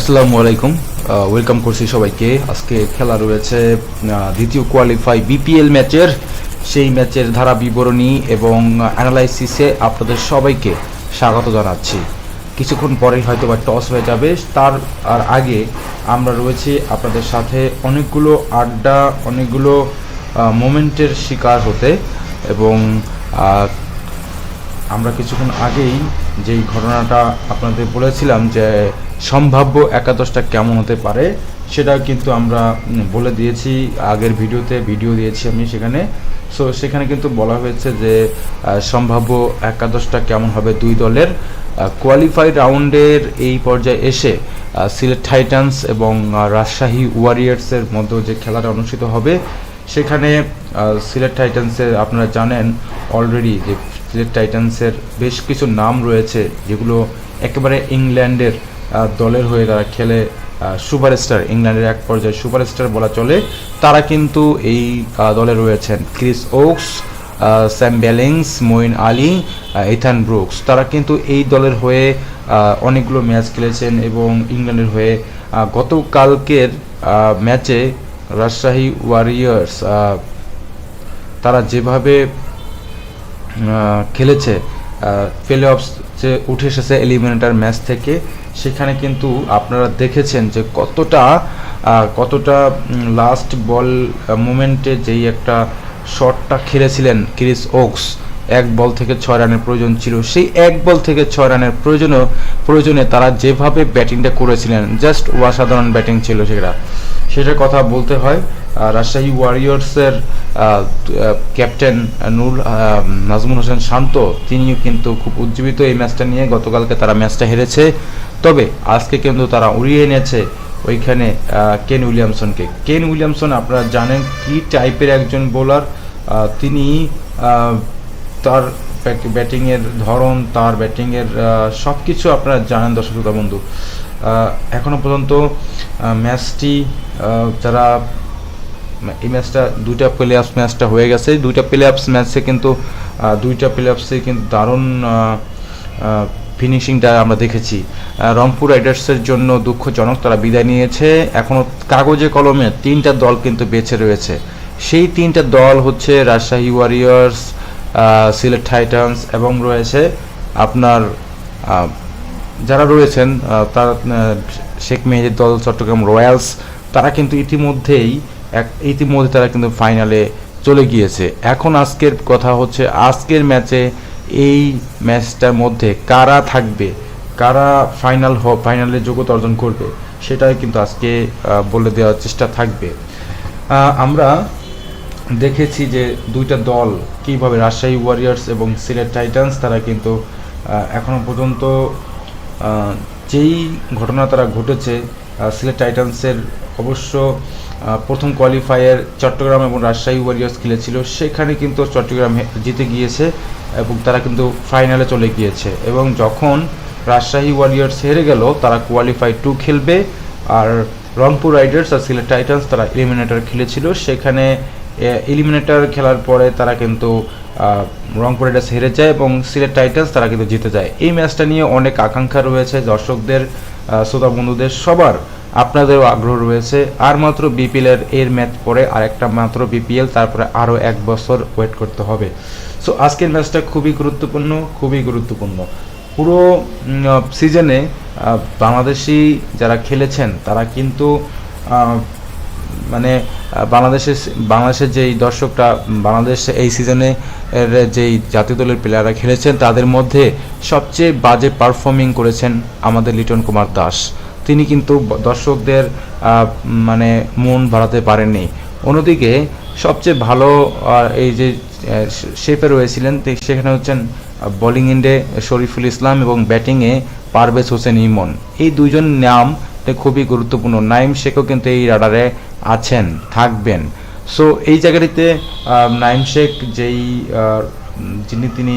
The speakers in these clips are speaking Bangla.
আসসালামু আলাইকুম। ওয়েলকাম করছি সবাইকে। আজকে খেলা রয়েছে দ্বিতীয় কোয়ালিফাই বিপিএল ম্যাচের সেই ম্যাচের ধারা বিবরণী এবং অ্যানালাইসিসে আপনাদের সবাইকে স্বাগত জানাচ্ছি। কিছুক্ষণ পরেই হয়তো বা টস হয়ে যাবে। তার আর আগে আমরা রয়েছি আপনাদের সাথে অনেকগুলো আড্ডা, অনেকগুলো মোমেন্টের শিকার হতে এবং আমরা কিছুক্ষণ আগেই যেই ঘটনাটা আপনাদের বলেছিলাম যে সম্ভাব্য একাদশটা কেমন হতে পারে, সেটা কিন্তু আমরা বলে দিয়েছি, আগের ভিডিওতে ভিডিও দিয়েছি আমি সেখানে। সো সেখানে কিন্তু বলা হয়েছে যে সম্ভাব্য একাদশটা কেমন হবে দুই দলের। কোয়ালিফাইড রাউন্ডের এই পর্যায়ে এসে সিলেট টাইটান্স এবং রাজশাহী ওয়ারিয়ার্সের মধ্যে যে খেলাটা অনুষ্ঠিত হবে, সেখানে সিলেট টাইটান্সের আপনারা জানেন অলরেডি যে সিলেট টাইটান্সের বেশ কিছু নাম রয়েছে, যেগুলো একেবারে ইংল্যান্ডের দলের হয়ে তারা খেলে সুপারস্টার, ইংল্যান্ডের এক পর্যায়ে সুপারস্টার বলা চলে। তারা কিন্তু এই দলে রয়েছেন Chris Woakes Sam Billings, Moeen Ali Ethan Brooks. তারা কিন্তু এই দলের হয়ে অনেকগুলো ম্যাচ খেলেছেন এবং ইংল্যান্ডের হয়ে গতকালকের ম্যাচে রাজশাহী ওয়ারিয়ার্স তারা যেভাবে খেলেছে। প্লে অফস যে উঠে এসেছে এলিমিনেটার ম্যাচ থেকে, সেখানে কিন্তু আপনারা দেখেছেন যে কতটা কতটা লাস্ট বল মোমেন্টে যেই একটা শটটা খেলেছিলেন ক্রিস ওকস এক বল থেকে ছয় রানের প্রয়োজন ছিল। সেই এক বল থেকে ছয় রানের প্রয়োজনও প্রয়োজনে তারা যেভাবে ব্যাটিংটা করেছিলেন জাস্ট অসাধারণ ব্যাটিং ছিল সেটা। সেটার কথা বলতে হয় রাজশাহী ওয়ারিয়র্সের ক্যাপ্টেন নুর নাজমুল হোসেন শান্ত তিনিও কিন্তু খুব উজ্জীবিত এই ম্যাচটা নিয়ে। গতকালকে তারা ম্যাচটা হেরেছে। তবে আজকে কিন্তু তারা উড়িয়ে এনেছে ওইখানে কেন উইলিয়ামসনকে। কেন উইলিয়ামসন আপনারা জানেন কি টাইপের একজন বোলার তিনি তার ব্যাটিংয়ের ধরন তার ব্যাটিংয়ের সব কিছু আপনারা জানেন দর্শক বন্ধু। আহ, এখনও পর্যন্ত ম্যাচটি যারা এই ম্যাচটা, দুইটা প্লে অফস ম্যাচটা হয়ে গেছে। দুইটা প্লে অফস ম্যাচে কিন্তু দুইটা প্লে অফসে কিন্তু দারুণ ফিনিশিংটা আমরা দেখেছি। রংপুর রাইডার্সের জন্য দুঃখজনক, তারা বিদায় নিয়েছে। এখনও কাগজে কলমে তিনটা দল কিন্তু বেঁচে রয়েছে। সেই তিনটা দল হচ্ছে রাজশাহী ওয়ারিয়ার্স সিলেট টাইটান্স এবং রয়েছে আপনার যারা রয়েছেন তারা শেখ মেহেদির দল, চট্টগ্রাম রয়্যালস, তারা কিন্তু ইতিমধ্যেই এক ইতিমধ্যে তারা কিন্তু ফাইনালে চলে গিয়েছে। এখন আজকের কথা হচ্ছে আজকের ম্যাচে এই ম্যাচটার মধ্যে কারা থাকবে কারা ফাইনাল হ ফাইনালে যোগ্যতা অর্জন করবে সেটাই কিন্তু আজকে বলে দেওয়ার চেষ্টা থাকবে। আমরা দেখেছি যে দুইটা দল কীভাবে রাজশাহী ওয়ারিয়ার্স এবং সিলেট টাইটান্স তারা কিন্তু আহ, এখনও পর্যন্ত যেই ঘটনা তারা ঘটেছে সিলেট টাইটান্সের অবশ্য প্রথম কোয়ালিফায়ার চট্টগ্রাম এবং রাজশাহী ওয়ারিয়ার্স খেলেছিল। সেখানে কিন্তু চট্টগ্রাম জিতে গিয়েছে এবং তারা কিন্তু ফাইনালে চলে গিয়েছে। এবং যখন রাজশাহী ওয়ারিয়ার্স হেরে গেল, তারা কোয়ালিফাই টু খেলবে। আর রংপুর রাইডার্স আর সিলেট টাইটান্স তারা এলিমিনেটর খেলেছিল। সেখানে এলিমিনেটর খেলার পরে তারা কিন্তু রংপুর রাইডার্স হেরে যায় এবং সিলেট টাইটান্স তারা কিন্তু জিতে যায়। এই ম্যাচটা নিয়ে অনেক আকাঙ্ক্ষা রয়েছে দর্শকদের শ্রোতা বন্ধুদের, সবার আপনাদেরও আগ্রহ রয়েছে। আর মাত্র বিপিএল এর ম্যাচ পরে আর একটা মাত্র বিপিএল তারপরে আরও এক বছর ওয়েট করতে হবে। সো আজকের ম্যাচটা খুবই গুরুত্বপূর্ণ খুবই গুরুত্বপূর্ণ। পুরো সিজনে বাংলাদেশি যারা খেলেছেন, তারা কিন্তু মানে বাংলাদেশের বাংলাদেশের যেই দর্শকরা বাংলাদেশ এই সিজনে যেই জাতীয় দলের প্লেয়াররা খেলেছেন, তাদের মধ্যে সবচেয়ে বাজে পারফর্মিং করেছেন আমাদের লিটন কুমার দাস। তিনি কিন্তু দর্শকদের মানে মন বাড়াতে পারেননি। অন্যদিকে সবচেয়ে ভালো এই যে শেপে রয়েছিলেন সেখানে হচ্ছেন বোলিং এন্ডে শরীফুল ইসলাম এবং ব্যাটিংয়ে পারভেজ হোসেন ইমন। এই দুইজন নাম খুবই গুরুত্বপূর্ণ। নাইম শেখও কিন্তু এই রাডারে আছেন, থাকবেন। সো এই জায়গাটিতে নাইম শেখ যেই যিনি তিনি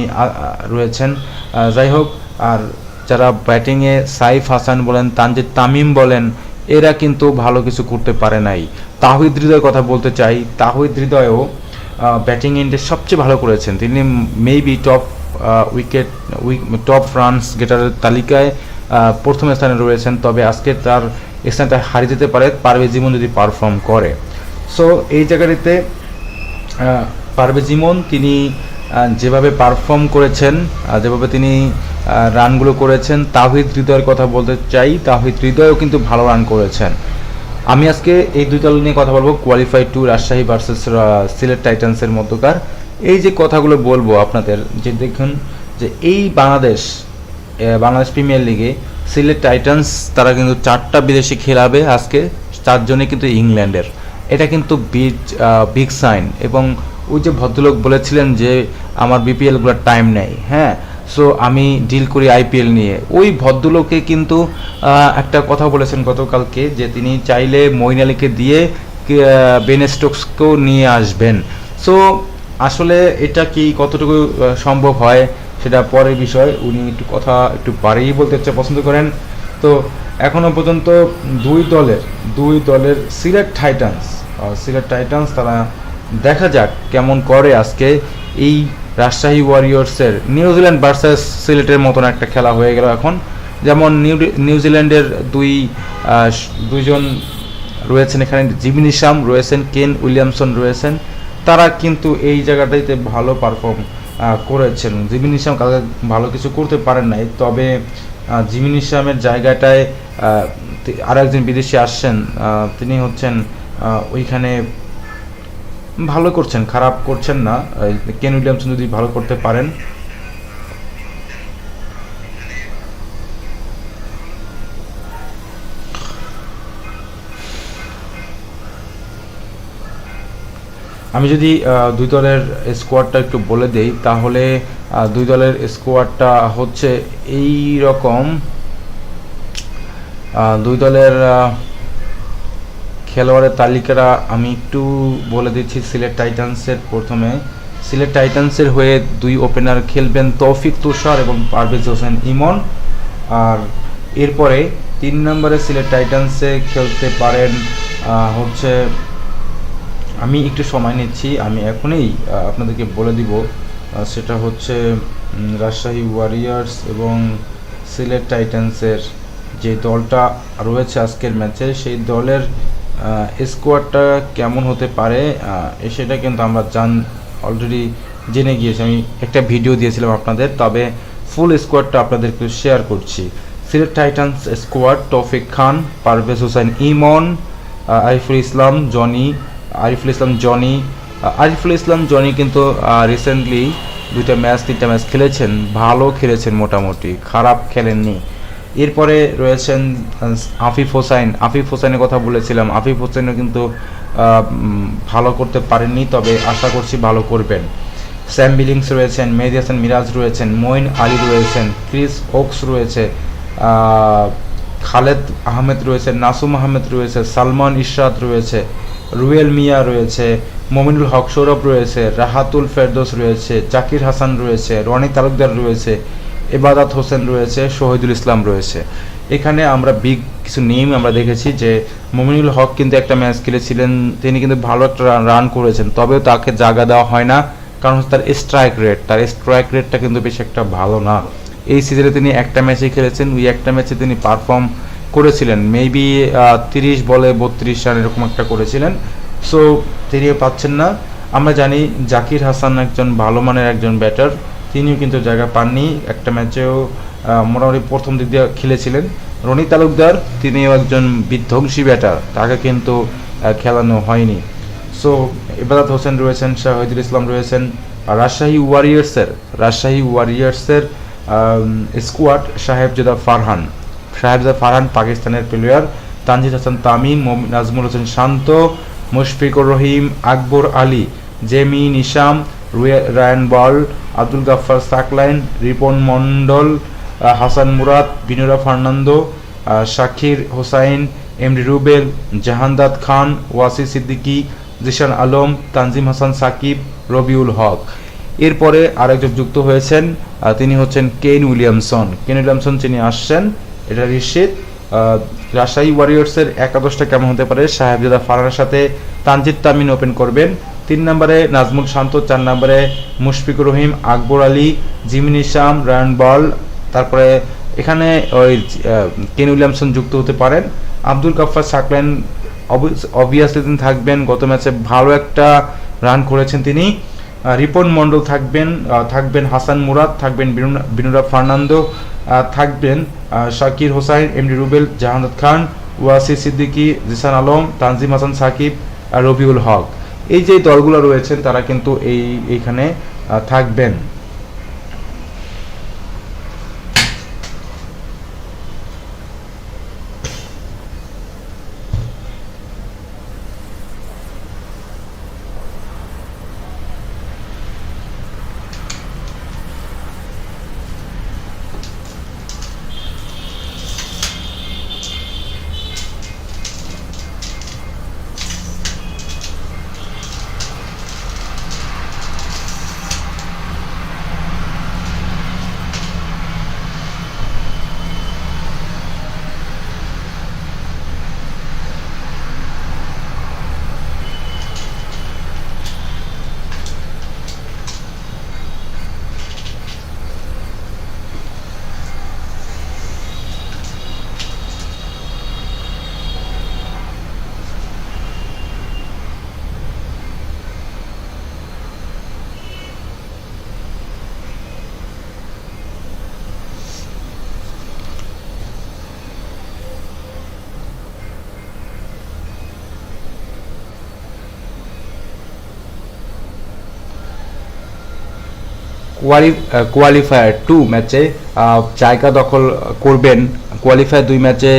রয়েছেন যাই হোক, আর যারা ব্যাটিংয়ে সাইফ হাসান বলেন, তানজিদ তামিম বলেন, এরা কিন্তু ভালো কিছু করতে পারে নাই। তাহিদ হৃদয়ের কথা বলতে চাই, তাহিদ হৃদয়ও ব্যাটিং এন্ডে সবচেয়ে ভালো করেছেন। তিনি maybe top wicket week top runs গেটারের তালিকায় প্রথম স্থানে রয়েছেন, তবে আজকে তার স্থানটা হারিয়ে যেতে পারে, পারভেজ জীবন যদি পারফর্ম করে। সো এই জায়গাটিতে পারভেজ ইমন তিনি যেভাবে পারফর্ম করেছেন যেভাবে তিনি রানগুলো করেছেন, তাহিদ হৃদয়ের কথা বলতে চাই, তাহিদ হৃদয়ও কিন্তু ভালো রান করেছেন। আমি আজকে এই দুই দল নিয়ে কথা বলব qualify two Rajshahi versus Sylhet টাইটান্সের মধ্যকার। এই যে কথাগুলো বলব আপনাদের, যে দেখুন, যে এই বাংলাদেশ বাংলাদেশ প্রিমিয়ার লিগে সিলেট টাইটান্স, তারা কিন্তু চারটা বিদেশি খেলাবে আজকে চারজনে কিন্তু ইংল্যান্ডের। এটা কিন্তু বিগ বিগ সাইন এবং ওই যে ভদ্রলোক বলেছিলেন যে আমার বিপিএলগুলোর টাইম নেই হ্যাঁ? সো আমি ডিল করি আইপিএল নিয়ে। ওই ভদ্রলোকে কিন্তু একটা কথা বলেছেন গতকালকে যে তিনি চাইলে মইন আলীকে দিয়ে বেন স্টোকসকেও নিয়ে আসবেন। সো আসলে এটা কি কতটুকু সম্ভব হয়? সেটা পরের বিষয়। উনি একটু কথা একটু বাড়িয়েই বলতে হচ্ছে, পছন্দ করেন। তো এখনও পর্যন্ত দুই দলের দুই দলের সিলেট টাইটান্স সিলেট টাইটান্স তারা দেখা যাক কেমন করে আজকে এই রাজশাহী ওয়ারিয়র্সের নিউজিল্যান্ড ভার্সেস সিলেটের মতন একটা খেলা হয়ে গেল এখন। যেমন নিউ নিউজিল্যান্ডের দুই দুইজন রয়েছেন এখানে, জিমি নিশাম রয়েছেন, কেন উইলিয়ামসন রয়েছেন। তারা কিন্তু এই জায়গাটাতে ভালো পারফর্ম করেছেন। জিমিন ইসলাম কালকে ভালো কিছু করতে পারেন নাই, তবে জিমিন ইসলামের জায়গাটায় তি- একজন বিদেশি আসছেন তিনি হচ্ছেন ওইখানে ভালো করছেন, খারাপ করছেন না। কেন উইলিয়ামসন যদি ভালো করতে পারেন আমি যদি দুই দলের স্কোয়াডটা একটু বলে দেই, তাহলে দুই দলের স্কোয়াডটা হচ্ছে এই রকম। দুই দলের খেলোয়াড়ের তালিকাটা আমি একটু বলে দিচ্ছি সিলেট টাইটান্সের প্রথমে। সিলেট টাইটান্সের হয়ে দুই ওপেনার খেলবেন তৌফিক তুষার এবং পারভেজ হোসেন ইমন। আর এরপরে তিন নম্বরে সিলেট টাইটান্সে খেলতে পারেন হচ্ছে আমি একটু সময় নিচ্ছি, আমি এখনই আপনাদেরকে বলে দিব সেটা হচ্ছে রাজশাহী ওয়ারিয়ার্স এবং সিলেট টাইটান্সের যে দলটা রয়েছে আজকের ম্যাচে, সেই দলের স্কোয়াডটা কেমন হতে পারে সেটা কিন্তু আমরা জান অলরেডি জেনে গিয়েছি। আমি একটা ভিডিও দিয়েছিলাম আপনাদের, তবে ফুল স্কোয়াডটা আপনাদেরকে শেয়ার করছি। সিলেট টাইটান্স স্কোয়াড তৌফিক খান, পারভেজ হোসেন ইমন আইফুল ইসলাম, জনি আরিফুল ইসলাম, জনি আরিফুল ইসলাম, জনি কিন্তু রিসেন্টলি দুইটা ম্যাচ তিনটা ম্যাচ খেলেছেন, ভালো খেলেছেন মোটামুটি, খারাপ খেলেননি। এরপরে রয়েছেন আফিফ হোসাইন। আফিফ হোসাইনের কথা বলেছিলাম, আফিফ হোসাইনও কিন্তু ভালো করতে পারেননি, তবে আশা করছি ভালো করবেন। স্যাম বিলিংস রয়েছেন, মেহেদি হাসান মিরাজ রয়েছেন, মঈন আলী রয়েছেন, ক্রিস ওকস রয়েছে খালেদ আহমেদ রয়েছে, নাসুম আহমেদ রয়েছে, সালমান ইশরাত রয়েছে রুয়েল মিয়া রয়েছে, মমিনুল হক সৌরভ রয়েছে, রাহাতুল ফেরদোস রয়েছে, জাকির হাসান রয়েছে, রনি তালুকদার রয়েছে, এবাদাত হোসেন রয়েছে, শহীদুল ইসলাম রয়েছে। এখানে আমরা বিগ কিছু নেম আমরা দেখেছি যে মমিনুল হক কিন্তু একটা ম্যাচ খেলেছিলেন, তিনি কিন্তু ভালো একটা রান করেছেন, তবেও তাকে জায়গা দেওয়া হয় না, কারণ তার স্ট্রাইক রেট তার স্ট্রাইক রেটটা কিন্তু বেশ একটা ভালো না। এই সিজনে তিনি একটা ম্যাচে খেলেছেন, ওই একটা ম্যাচে তিনি পারফর্ম করেছিলেন। মেবি তিরিশ বলে বত্রিশ রান এরকম একটা করেছিলেন। সো তিনিও পাচ্ছেন না। আমরা জানি জাকির হাসান একজন ভালো মানের একজন ব্যাটার তিনিও কিন্তু জায়গা পাননি। একটা ম্যাচেও মোটামুটি প্রথম দিক দিয়ে খেলেছিলেন। রনি তালুকদার, তিনিও একজন বিধ্বংসী ব্যাটার তাকে কিন্তু খেলানো হয়নি। সো ইবাদত হোসেন রয়েছেন শাহিদুল ইসলাম রয়েছেন। রাজশাহী ওয়ারিয়ার্সের রাজশাহী ওয়ারিয়ার্সের স্কোয়াড সাহেবজাদা ফারহান। সাহেবজাদা ফারহান পাকিস্তানের player Tanzid Hasan Tamim Najmul Hossain Shanto Mushfiqur Rahim Akbar Ali Jimmy Neesham রুয়ে- Ryan Burl Abdul Gaffar Saqlain Ripon Mondal Hasan Murad Binura Fernando Shakir Hossain MD Rubel Jahandad Khan Wasi Siddiqui Zeeshan Alam Tanzim Hasan Sakib Rabiul Haque এরপরে আরেকজন যুক্ত হয়েছেন তিনি হচ্ছেন কেন উইলিয়ামসন কেন উইলিয়ামসন তিনি আসছেন এটা নিশ্চিত। রাজশাহী ওয়ারিয়র্সের একাদশটা কেমন হতে পারে? সাহেবজাদা ফারহানের সাথে তানজিদ তামিন ওপেন করবেন। তিন নম্বরে নাজমুল শান্ত, চার নম্বরে Mushfiqur Rahim, Akbar Ali, Jimmy Neesham Ryan Burl. তারপরে এখানে ওই কেন উইলিয়ামসন যুক্ত হতে পারেন। আব্দুল গাফফার সাকলেন। অবভিয়াসলি তিনি থাকবেন। গত ম্যাচে ভালো একটা রান করেছেন তিনি। রিপন মন্ডল থাকবেন থাকবেন হাসান মুরাদ, থাকবেন বিনুরা- ফার্নান্দো থাকবেন শাকির হোসাইন, এমডি রুবেল জাহানাদ খান ওয়াসি সিদ্দিকী, জিসান আলম, তানজিম হাসান সাকিব রবিউল হক। এই যে দলগুলো রয়েছেন, তারা কিন্তু এই, এইখানে থাকবেন। কোয়ালিফায়ার টু ম্যাচে জায়গা দখল করবেন। কোয়ালিফায়ার দুই ম্যাচে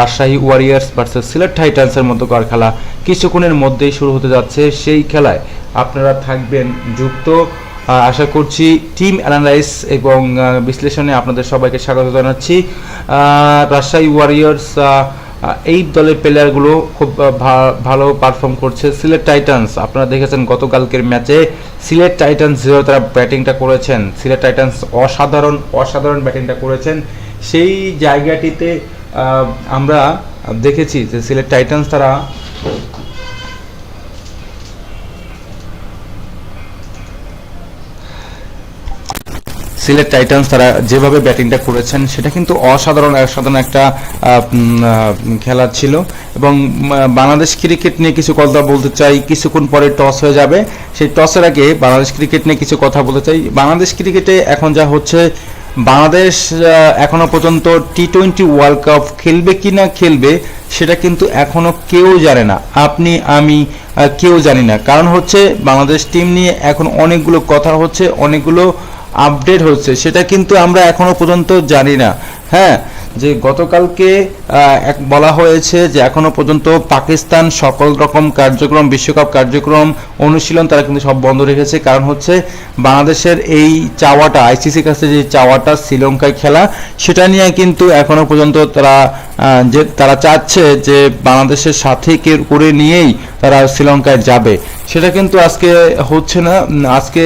রাজশাহী ওয়ারিয়ার্স ভার্সেস সিলেট টাইটান্সের মতো কার খেলা কিছুক্ষণের মধ্যেই শুরু হতে যাচ্ছে সেই খেলায়। আপনারা থাকবেন যুক্ত। আশা করছি টিম অ্যানালাইস এবং বিশ্লেষণে আপনাদের সবাইকে স্বাগত জানাচ্ছি। রাজশাহী ওয়ারিয়ার্স এই দলের প্লেয়ারগুলো খুব ভালো পারফর্ম করছে। সিলেট টাইটান্স, আপনারা দেখেছেন গতকালকের ম্যাচে সিলেট টাইটান্স যেভাবে তারা ব্যাটিংটা করেছেন। সিলেট টাইটান্স অসাধারণ অসাধারণ ব্যাটিংটা করেছেন। সেই জায়গাটিতে আমরা দেখেছি যে সিলেট টাইটান্স তারা সিলেট টাইটান্স তারা যেভাবে ব্যাটিংটা করেছেন, সেটা কিন্তু অসাধারণ অসাধারণ একটা খেলা ছিল। এবং বাংলাদেশ ক্রিকেট নিয়ে কিছু কথা বলতে চাই, কিছুক্ষণ পরে টস হয়ে যাবে। সেই টসের আগে বাংলাদেশ ক্রিকেট নিয়ে কিছু কথা বলতে চাই। বাংলাদেশ ক্রিকেটে এখন যা হচ্ছে, বাংলাদেশ এখনও পর্যন্ত টি টোয়েন্টি ওয়ার্ল্ড কাপ খেলবে কি না খেলবে, সেটা কিন্তু এখনও কেউ জানে না। আপনি, আমি কেউ জানি না। কারণ হচ্ছে, বাংলাদেশ টিম নিয়ে এখন অনেকগুলো কথা হচ্ছে, অনেকগুলো আপডেট হচ্ছে সেটা কিন্তু আমরা এখনও পর্যন্ত জানি না। হ্যাঁ যে গতকালকে এক বলা হয়েছে যে এখনও পর্যন্ত পাকিস্তান সকল রকম কার্যক্রম, বিশ্বকাপ কার্যক্রম, অনুশীলন তারা কিন্তু সব বন্ধ রেখেছে। কারণ হচ্ছে বাংলাদেশের এই চাওয়াটা আইসিসির কাছে যে চাওয়াটা, শ্রীলঙ্কায় খেলা, সেটা নিয়ে কিন্তু এখনও পর্যন্ত তারা যে তারা চাচ্ছে যে বাংলাদেশের সাথে করে নিয়েই তারা শ্রীলঙ্কায় যাবে। সেটা কিন্তু আজকে হচ্ছে না। আজকে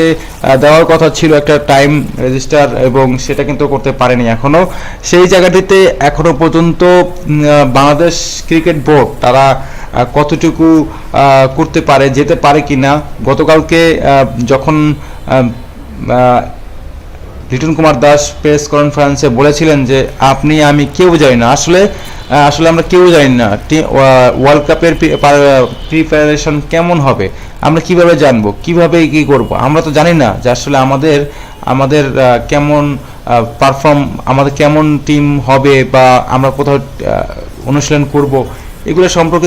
দেওয়ার কথা ছিল একটা টাইম রেজিস্টার এবং সেটা কিন্তু করতে পারেনি এখনও সেই জায়গাটিতে এখনও পর্যন্ত বাংলাদেশ ক্রিকেট বোর্ড তারা কতটুকু করতে পারে, যেতে পারে কিনা, গতকালকে যখন লিটন কুমার দাস প্রেস কনফারেন্সে বলেছিলেন যে, আপনি, আমি কেউ জানি না। আসলে আসলে আমরা কেউ জানি না। ওয়ার্ল্ড কাপের প্রিপারেশন কেমন হবে? আমরা কীভাবে জানব? কীভাবে কি করব? আমরা তো জানি না যে আসলে আমাদের আমাদের কেমন পারফর্ম আমাদের কেমন টিম হবে বা আমরা কোথাও অনুশীলন করব এগুলো সম্পর্কে